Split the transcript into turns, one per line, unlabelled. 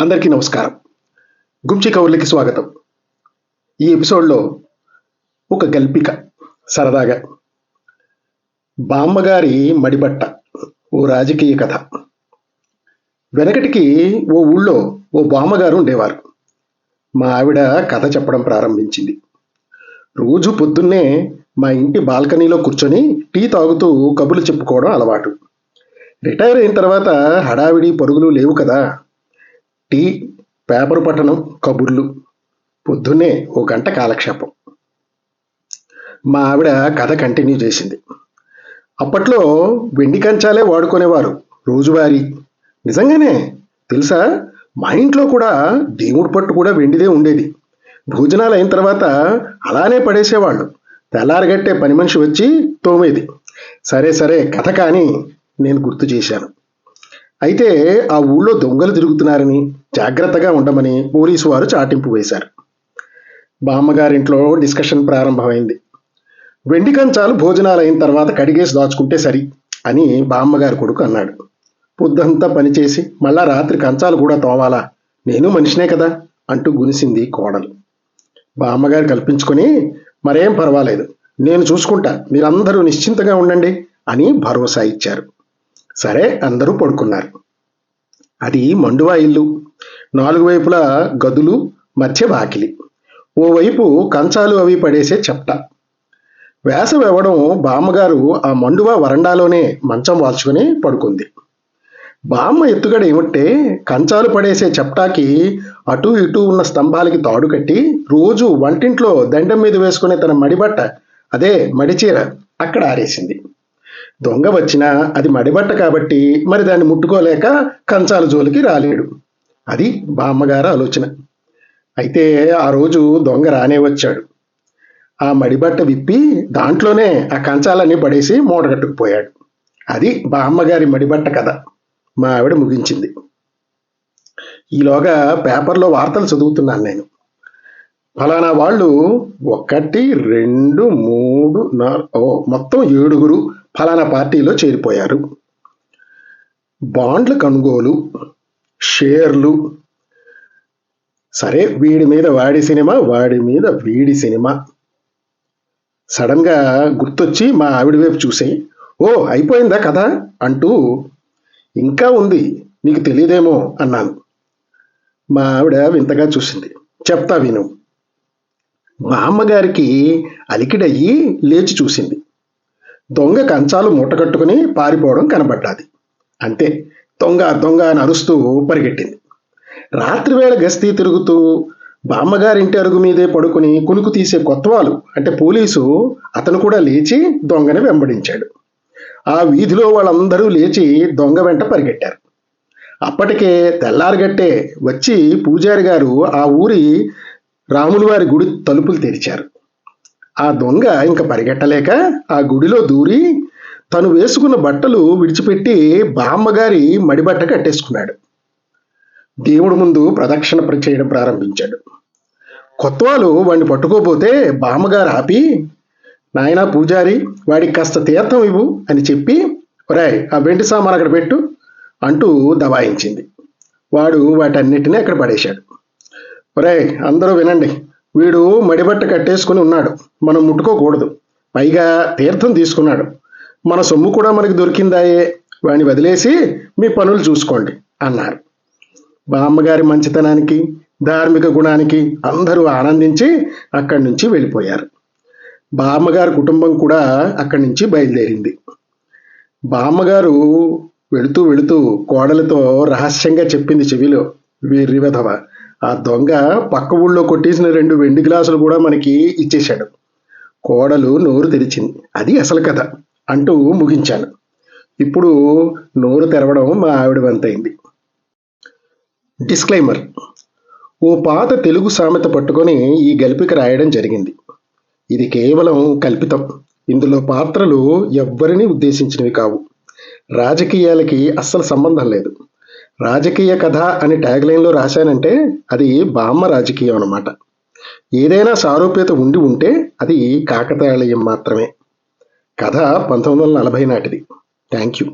అందరికీ నమస్కారం. గుంచి కౌర్లకి స్వాగతం. ఈ ఎపిసోడ్లో ఒక గల్పిక సరదాగా. బామ్మగారి మడిబట్ట ఓ రాజకీయ కథ. వెనకటికి ఓ ఊళ్ళో ఓ బామ్మగారు ఉండేవారు. మా ఆవిడ కథ చెప్పడం ప్రారంభించింది. రోజు పొద్దున్నే మా ఇంటి బాల్కనీలో కూర్చొని టీ తాగుతూ కబుర్లు చెప్పుకోవడం అలవాటు. రిటైర్ అయిన తర్వాత హడావిడి పరుగులు లేవు కదా. టీ పేపర్ పట్టణం కబుర్లు. పొద్దున్నే ఓ గంట కాలక్షేపం. మా ఆవిడ కథ కంటిన్యూ చేసింది. అప్పట్లో వెండి కంచాలే వాడుకునేవారు రోజువారీ. నిజంగానే తెలుసా? మా ఇంట్లో కూడా దేవుడి పట్టు కూడా వెండిదే ఉండేది. భోజనాలు అయిన తర్వాత అలానే పడేసేవాళ్ళు. తెల్లారగట్టే పని మనిషి వచ్చి తోమేది. సరే సరే కథ కానీ నేను గుర్తు చేశాను. అయితే ఆ ఊళ్ళో దొంగలు తిరుగుతున్నారని జాగ్రత్తగా ఉండమని పోలీసు వారు చాటింపు వేశారు. బామ్మగారింట్లో డిస్కషన్ ప్రారంభమైంది. వెండి కంచాలు భోజనాలు అయిన తర్వాత కడిగేసి దాచుకుంటే సరి అని బామ్మగారి కొడుకు అన్నాడు. పొద్దంతా పనిచేసి మళ్ళా రాత్రి కంచాలు కూడా తోవాలా నేను మనిషినే కదా? అంటూ గునిసింది కోడలు. బామ్మగారు కల్పించుకొని మరేం పర్వాలేదు నేను చూసుకుంటా మీరందరూ నిశ్చింతగా ఉండండి అని భరోసా ఇచ్చారు. సరే అందరూ పడుకున్నారు. అది మండువా ఇల్లు. నాలుగు వైపులా గదులు మధ్య వాకిలి. ఓవైపు కంచాలు అవి పడేసే చెప్ట వేసవి ఇవ్వడం బామ్మగారు ఆ మండువా వరండాలోనే మంచం వాల్చుకొని పడుకుంది. బామ్మ ఎత్తుగడ ఏమిటే కంచాలు పడేసే చెప్టాకి అటు ఇటు ఉన్న స్తంభాలకి తాడు కట్టి రోజు వంటింట్లో దండం మీద వేసుకునే తన మడిబట్ట అదే మడిచీర అక్కడ ఆరేసింది. దొంగ వచ్చినా అది మడిబట్ట కాబట్టి మరి దాన్ని ముట్టుకోలేక కంచాల జోలికి రాలేడు. అది బామ్మగారు ఆలోచన. అయితే ఆ రోజు దొంగ రానే వచ్చాడు. ఆ మడిబట్ట విప్పి దాంట్లోనే ఆ కంచాలన్నీ పడేసి మూటగట్టుకుపోయాడు అది బామ్మగారి మడిబట్ట కథ. మా ఆవిడ ముగించింది. ఈలోగా పేపర్లో వార్తలు చదువుతున్నాను నేను. ఫలానా వాళ్ళు ఒకటి రెండు మూడు నాలుగు ఓ మొత్తం ఏడుగురు ఫలానా పార్టీలో చేరిపోయారు. బాండ్ల కొనుగోలు షేర్లు సరే వీడి మీద వాడి సినిమా వాడి మీద వీడి సినిమా. సడన్గా గుర్తొచ్చి మా ఆవిడ వైపు చూసి ఓ అయిపోయిందా కదా అంటూ ఇంకా ఉంది నీకు తెలియదేమో అన్నాను. మా ఆవిడ వింతగా చూసింది. చెప్తా విను. మా అమ్మగారికి అలికిడయ్యి లేచి చూసింది. దొంగ కంచాలు మూటగట్టుకుని పారిపోవడం కనబడ్డాది. అంతే దొంగ దొంగ అని అరుస్తూ పరిగెట్టింది రాత్రివేళ గస్తీ తిరుగుతూ బామ్మగారింటి అరుగు మీదే పడుకుని కునుకు తీసే కొత్తవాలు అంటే పోలీసు అతను కూడా లేచి దొంగని వెంబడించాడు. ఆ వీధిలో వాళ్ళందరూ లేచి దొంగ వెంట పరిగెట్టారు. అప్పటికే తెల్లారగట్టే వచ్చి పూజారి గారు ఆ ఊరి రాములవారి గుడి తలుపులు తెరిచారు. ఆ దొంగ ఇంక పరిగెట్టలేక ఆ గుడిలో దూరి తను వేసుకున్న బట్టలు విడిచిపెట్టి బామ్మగారి మడిబట్ట కట్టేసుకున్నాడు. దేవుడి ముందు ప్రదక్షిణ చేయడం ప్రారంభించాడు. కొత్తవాళ్ళు వాడిని పట్టుకోపోతే బామ్మగారు ఆపి నాయనా పూజారి వాడికి కాస్త తీర్థం ఇవ్వు అని చెప్పి రాయ్ ఆ వెండి సామాన్ అక్కడ పెట్టు అంటూ దబాయించింది. వాడు వాటన్నిటినీ అక్కడ పడేశాడు. ఒరే అందరూ వినండి వీడు మడిబట్ట కట్టేసుకుని ఉన్నాడు. మనం ముట్టుకోకూడదు. పైగా తీర్థం తీసుకున్నాడు. మన సొమ్ము కూడా మనకి దొరికిందాయే. వాడిని వదిలేసి మీ పనులు చూసుకోండి అన్నారు. బామ్మగారి మంచితనానికి ధార్మిక గుణానికి అందరూ ఆనందించి అక్కడి నుంచి వెళ్ళిపోయారు. బామ్మగారి కుటుంబం కూడా అక్కడి నుంచి బయలుదేరింది. బామ్మగారు వెళుతూ వెళుతూ కోడలతో రహస్యంగా చెప్పింది చెవిలో వీరి ఆ దొంగ పక్క ఊళ్ళో కొట్టేసిన రెండు వెండి గ్లాసులు కూడా మనకి ఇచ్చేశాడు. కోడలు నోరు తెరిచింది. అది అసలు కథ అంటూ ముగించాను. ఇప్పుడు నోరు తెరవడం మా ఆవిడ వంతైంది. డిస్క్లైమర్. ఓ పాత తెలుగు సామెత పట్టుకొని ఈ గల్పిక రాయడం జరిగింది. ఇది కేవలం కల్పితం. ఇందులో పాత్రలు ఎవ్వరిని ఉద్దేశించినవి కావు. రాజకీయాలకి అస్సలు సంబంధం లేదు. రాజకీయ కథ అని ట్యాగ్లైన్లో రాశానంటే అది బామ్మ రాజకీయం అనమాట ఏదైనా సారూప్యత ఉండి ఉంటే అది కాకతాళీయం మాత్రమే. కథ పంతొమ్మిది వందల నలభై నాటిది. Thank you